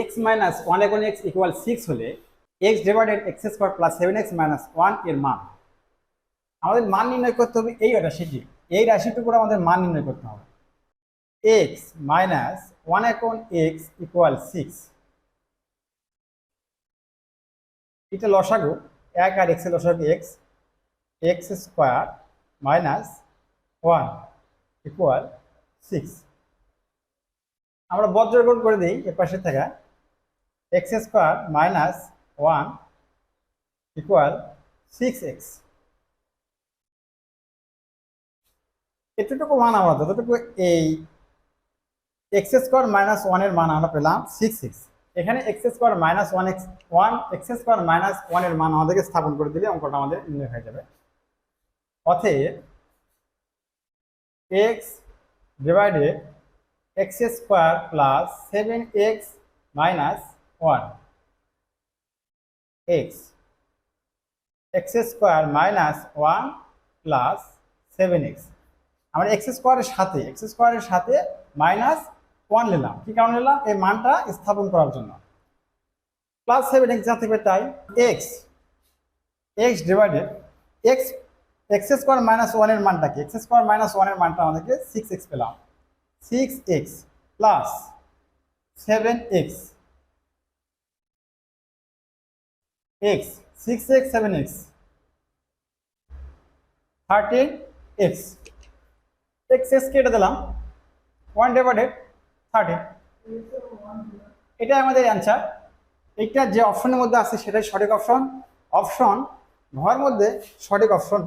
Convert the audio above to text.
X minus one এখন x equal six হলে X divided X square plus seven X minus ওয়ানের মান। আমাদের মান নির্ণয় করতে হবে এই রাশিটি। এই রাশিটুকুর আমাদের মান নির্ণয় করতে হবে। এক্স মাইনাস ওয়ান এখন এক্স ইকুয়াল সিক্স এটা লসাগু। এক আর এক্সের লসাগু X X square minus one equal six আমরা বজ্রগণ করে দিই এর পাশে থাকা। X square minus one equal six X. এতটুকু মান আমরা, যতটুকু এই এক্স স্কোয়ার মাইনাস ওয়ানের মান আমরা পেলাম সিক্স সিক্স এখানে X square minus one X one, X square minus ওয়ানের মান আমাদেরকে স্থাপন করে দিলে অঙ্কটা আমাদের নির্ণয় হয়ে যাবে। অতএব X divided X square plus seven X minus one. X. X square minus one plus seven X. আমরা এক্স স্কোয়ারের সাথে, এক্স স্কোয়ারের সাথে মাইনাস ওয়ান নিলাম। কি কারণে নিলাম? এই মানটা স্থাপন করার জন্য। প্লাস সেভেন এক্স যা থাকবে তাই X. X divided, X X square minus ওয়ানের মানটা কি? এক্স স্কোয়ার মাইনাস ওয়ানের মানটা আমাদেরকে সিক্স এক্স পেলাম। Six X plus seven X. X six X seven X thirteen X X X কেটে দিলাম। ওয়ান ডিভাইডেড থার্টিন এটাই আমাদের অ্যান্সার এটা যে অপশনের মধ্যে আছে, সেটাই সঠিক অপশন অপশন ঘর মধ্যে সঠিক অপশন